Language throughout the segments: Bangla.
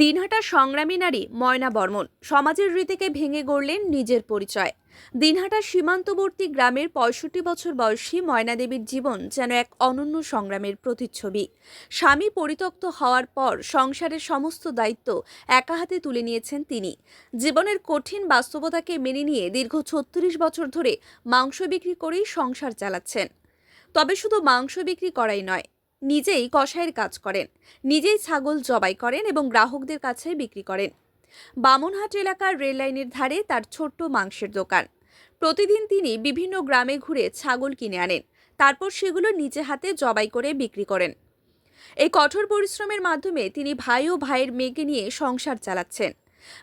দিনহাটা সংগ্রামী নারী ময়না বর্মন সমাজের রীতিকে ভেঙে গড়লেন নিজের পরিচয়। দিনহাটা সীমান্তবর্তী গ্রামের পঁয়ষট্টি বছর বয়সী ময়না দেবীর জীবন যেন এক অনন্য সংগ্রামের প্রতিচ্ছবি। স্বামী পরিত্যক্ত হওয়ার পর সংসারের সমস্ত দায়িত্ব একা হাতে তুলে নিয়েছেন তিনি। জীবনের কঠিন বাস্তবতাকে মেনে নিয়ে দীর্ঘ ছত্রিশ বছর ধরে মাংস বিক্রি করেই সংসার চালাচ্ছেন। তবে শুধু মাংস বিক্রি করাই নয় নিজেই কষায়ের কাজ করেন, নিজেই ছাগল জবাই করেন এবং গ্রাহকদের কাছে বিক্রি করেন। বামনহাট এলাকার রেললাইনের ধারে তার ছোট্ট মাংসের দোকান। প্রতিদিন তিনি বিভিন্ন গ্রামে ঘুরে ছাগল কিনে আনেন, তারপর সেগুলো নিজে হাতে জবাই করে বিক্রি করেন। এই কঠোর পরিশ্রমের মাধ্যমে তিনি ভাই ও ভাইয়ের মেয়েকে নিয়ে সংসার চালাচ্ছেন।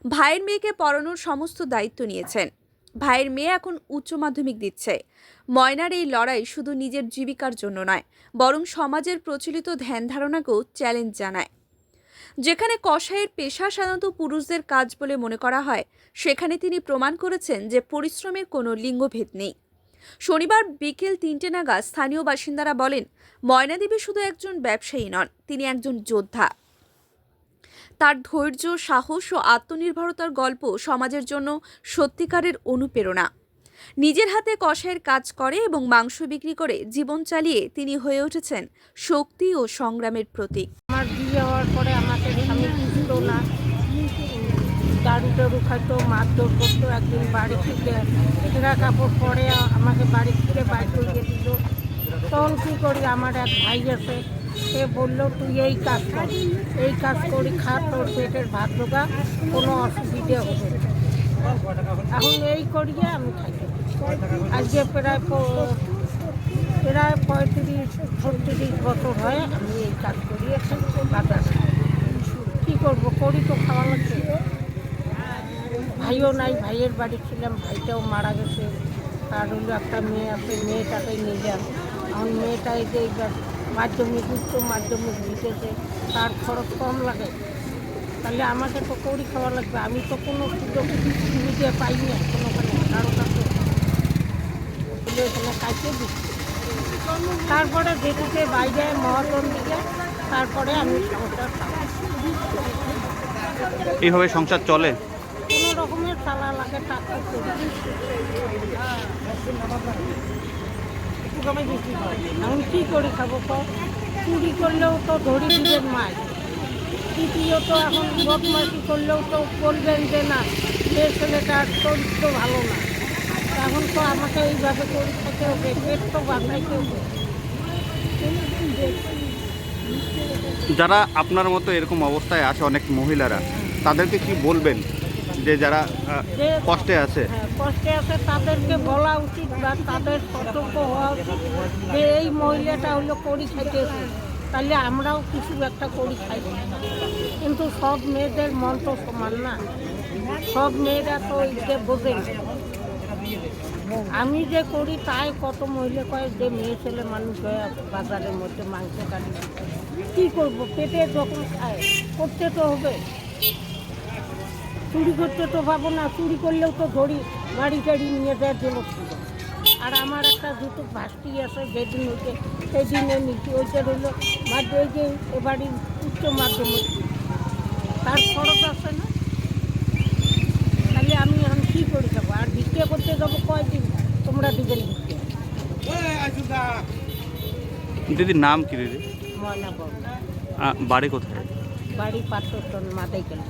ভাইয়ের মেয়েকে পড়ানোর সমস্ত দায়িত্ব নিয়েছেন। ভাইয়ের মেয়ে এখন উচ্চ মাধ্যমিক দিচ্ছে। ময়নার এই লড়াই শুধু নিজের জীবিকার জন্য নয়, বরং সমাজের প্রচলিত ধ্যান ধারণাকেও চ্যালেঞ্জ জানায়। যেখানে কষায়ের পেশা সাধারণত পুরুষদের কাজ বলে মনে করা হয়, সেখানে তিনি প্রমাণ করেছেন যে পরিশ্রমের কোনো লিঙ্গভেদ নেই। শনিবার বিকেল তিনটে নাগাদ স্থানীয় বাসিন্দারা বলেন, ময়নাদেবী শুধু একজন ব্যবসায়ী নন, তিনি একজন যোদ্ধা। তার ধৈর্য, সাহস ও আত্মনির্ভরতার গল্প সমাজের জন্য সত্যিকারের অনুপ্রেরণা। নিজের হাতে কষায়ের কাজ করে এবং মাংস বিক্রি করে জীবন চালিয়ে তিনি হয়ে উঠেছেন শক্তি ও সংগ্রামের প্রতীক। আমার বিয়ে হওয়ার পরে আমাকে স্বামী বুঝতো খাইতো, মারধর করতো, একদিন বাড়ি থেকে ছেঁড়া কাপড় পরে আমাকে বাড়ি থেকে বাইর করে দিল। তখন কী করি, আমার এক ভাই আছে সে বলল, তুই এই কাজ কর। এই কাজ করি, খা, তোর পেটের ভাত ঢোকা কোনো অসুবিধে হবে এখন এই করিয়ে আমি থাকি। আজকে প্রায় প্রায় পঁয়ত্রিশ, ছত্রিশ বছর হয় আমি এই কাজ করি বাজার। কী করব, করি তো খাওয়া লাগছে ভাইও নাই, ভাইয়ের বাড়ি ছিলাম, ভাইটাও মারা গেছে। আর হলো একটা মেয়ে আছে, মেয়েটাকে নিয়ে যান। এখন মেয়েটা এই যে এইবার মাধ্যমিক উচ্চ মাধ্যমিক দিতেছে তার খরচ কম লাগে। তাহলে আমাকে তো করি খাওয়া লাগবে আমি তো কোনো সুযোগ সুবিধা পাই না কোনোখানে কারও কাছে। এখানে কাছে দিচ্ছি। তারপরে যেটুকে বাইরে মহাজন দিকে তারপরে আমি সংসার এইভাবে সংসার চলে? কোনো রকমের চালা লাগে টাকা করি এখন কী করে খাব কও? চুরি করলেও তো ধরি দিবেন মাছ। তৃতীয়ত এখন বদমাসি করলেও তো বলবেন যে না সে ছেলেটার চরিত্র ভালো না। এখন তো আমাকে এইভাবে করে খেতে হবে পেট তো বাঁচাইতে হবে। যারা আপনার মতো এরকম অবস্থায় আছে অনেক মহিলারা, তাদেরকে কি বলবেন? যে যারা কষ্টে আছে। হ্যাঁ, কষ্টে আছে তাদেরকে বলা উচিত বা তাদের সতর্ক হওয়া উচিত যে এই মহিলাটা হলো করি খাইতেছে। তাহলে আমরাও কিছু একটা করি খাই। কিন্তু সব মেয়েদের মন তো সমান না। সব মেয়েরা তো এই যে বোঝে আমি যে করি তাই কত মহিলা কয় যে মেয়ে ছেলে মানুষ হয়ে বাজারের মধ্যে মাংস কাটি কী করব? পেটে যখন খায় করতে তো হবে। চুরি করতে তো পাবো না চুরি করলেও তো ধরি গাড়ি টাড়ি নিয়ে যায় জন্য আর আমার একটা দুটো ভাস্তি আছে যেদিন হইতে সেই দিনে নিচ্ছি ওইটা রইল মাধ্যম ওই যে এ বাড়ির উচ্চ মাধ্যমিক। তার খরচ আছে না? তাহলে আমি এখন কী করে যাব? আর ভিক্ষে করতে যাব কয়দিন? তোমরা দিবেন ভিক্ষে। দিদির নাম কি দিদি? ময়না বাড়ি। কোথায়? বাড়ি পাত্রটন মাদাই গেল